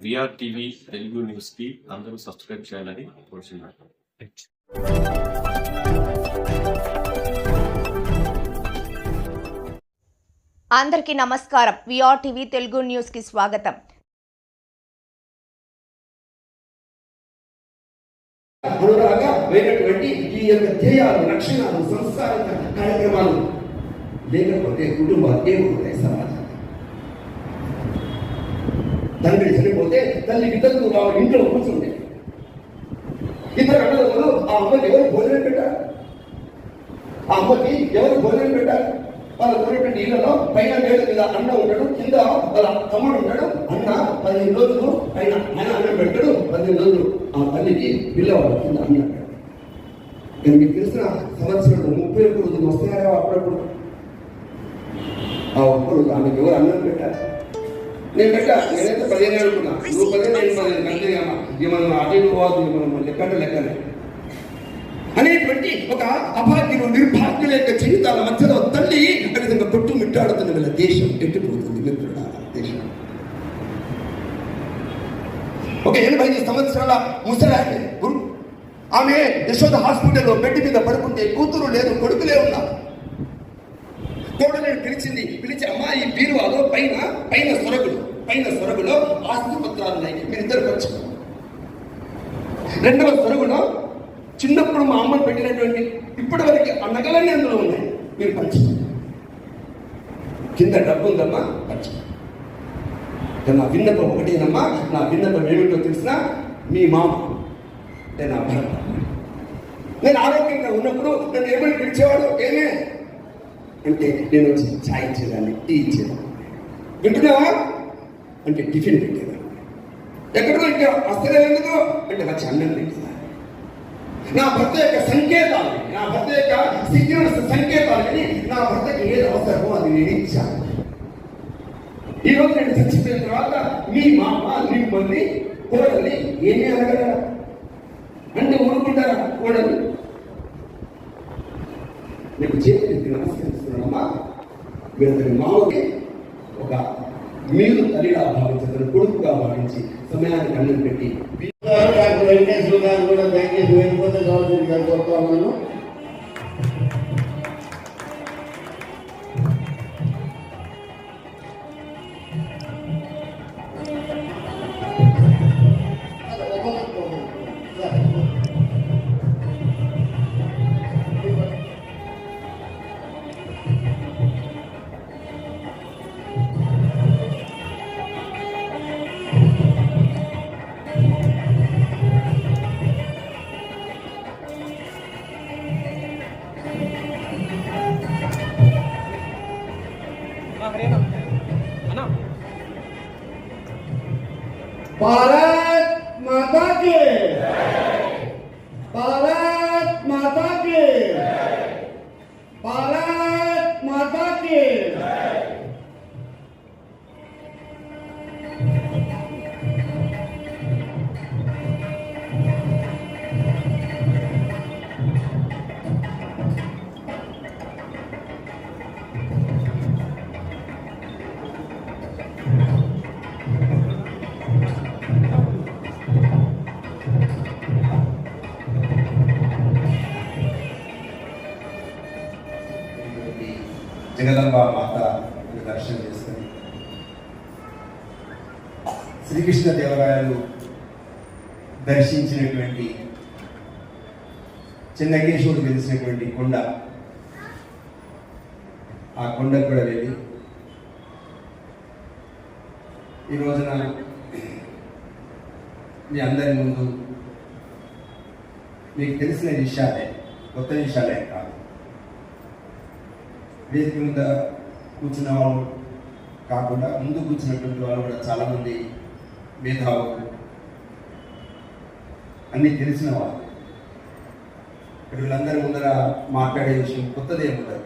VR TV Telugu న్యూస్కి అందరూ subscribe చేయాలని కోరుచున్నాను. అందరికీ నమస్కారం. విఆర్ టీవీ తెలుగు న్యూస్కి స్వాగతం. అనురాగమైనటువంటి ఈ యొక్క ధ్యేయాలు లక్షణాలు సంస్కార కార్యక్రమాలు లేకపోతే కుటుంబాలు ఏముంటాయి సమాజం తండ్రి చనిపోతే తల్లి ఇద్దరు వాళ్ళ ఇంట్లో కూర్చుంటే. ఇద్దరు అన్నదమ్ములు ఆ అమ్మకి ఎవరు భోజనం పెట్టారు? ఆ అమ్మకి ఎవరు భోజనం పెట్టారు? వాళ్ళ ఉన్నటువంటి ఇళ్ళలో పైన వేడు మీద అన్న ఉంటాడు కింద వాళ్ళ తమ్ముడు ఉంటాడు అన్న పదిహేను రోజులు పైన ఆయన అన్నం పెడతాడు పదిహేను రోజులు ఆ తల్లికి పిల్లవాడు కింద అన్న నేను కానీ మీకు తెలిసిన సంవత్సరంలో ముప్పై ఒక్క రోజులు వస్తాయా అప్పుడప్పుడు? ఆ ఒక్క రోజు ఆమెకి ఎవరు అన్నం పెట్టారు? నేను లెక్క నేనైతే పదిహేను అనుకున్నా. నువ్వు పదిహేను నేను పదిహేను కంటే అమ్మా ఇక మనం అటు పోవద్దు ఇక మనం లెక్కంటే లెక్కనే. అనేటువంటి ఒక అభాగ్యులు నిర్భాగ్యుల యొక్క జీవితాల మధ్యలో తల్లి ఆ విధంగా కొట్టు మిట్టాడుతున్న వీళ్ళ దేశం ఎట్టిపోతుంది మిత్రులారా దేశం. ఒక ఎనభై ఐదు సంవత్సరాల ముసలామె ఆమె యశోద హాస్పిటల్లో బెడ్ మీద పడుకుంటే కూతురు లేదు కొడుకులే ఉన్నారు. కోడలను పిలిచింది పిలిచి అమ్మా ఈ బీరువాలో పైన పైన సొరకులు. పైన సొరుగులో ఆస్తి పత్రాలు ఉన్నాయి. మీరిద్దరు వచ్చి రెండవ సొరుగులో చిన్నప్పుడు మా అమ్మ పెట్టినటువంటి ఇప్పటి వరకు ఆ నగలన్నీ అందులో ఉన్నాయి. మీరు పంచి. కింద డబ్బు ఉందమ్మా పంచి. నా విన్నపం ఒకటేనమ్మా నా విన్నపం ఏమిటో తెలిసినా మీ మామ. అంటే నా భర్త. నేను ఆరోగ్యంగా ఉన్నప్పుడు నన్ను ఏమని పిలిచేవాడు? ఏమే? అంటే నేను వచ్చి ఛాయ్ ఇచ్చేదాన్ని టీ ఇచ్చేదాన్ని వింటున్నావా? అంటే టిఫిన్ పెట్టేదాన్ని ఎక్కడికో అంటే అస్తలే ఎందుకు? అంటే వచ్చి అన్నం పెట్టేదాన్ని నా భర్త యొక్క సంకేతాలు నా భర్త యొక్క సిగ్నల్స్ సంకేతాలని నా భర్తకి ఏది అవసరమో అది నేను ఇచ్చాను. ఈరోజు నేను చచ్చిపోయిన తర్వాత మీ మామ మిమ్మల్ని కోడల్ని ఏమీ అడగలరా అంటే ఊరుకుంటారా కోడలు? నీకు చేతి నమస్కరిస్తున్నామా మీరు మామకి ఒక మీరు తల్లిగా భావించగలరు కొడుకుగా భావించి సమయాన్ని అన్నం పెట్టి. వెంకటేశ్వర గారు కూడా దయచేసి వెళ్ళిపోతే కావాల్సింది గారు కోరుతా ఉన్నాను para! జగదంబ మాత దర్శనం చేసుకుని. శ్రీకృష్ణ దేవరాయలు దర్శించినటువంటి చిన్నకేశ్వరుడు తెలిసినటువంటి కొండ ఆ కొండకు కూడా వెళ్ళి ఈ రోజున మీ అందరి ముందు మీకు తెలిసిన విషయాలే కొత్త విషయాలే కాదు. వేదిక మీద కూర్చున్న వాళ్ళు కాకుండా ముందు కూర్చున్నటువంటి వాళ్ళు కూడా చాలామంది మేధావులు. అన్నీ తెలిసిన వాళ్ళు. ఇక్కడ వీళ్ళందరి ముందర మాట్లాడే విషయం కొత్తది ఏముండదు.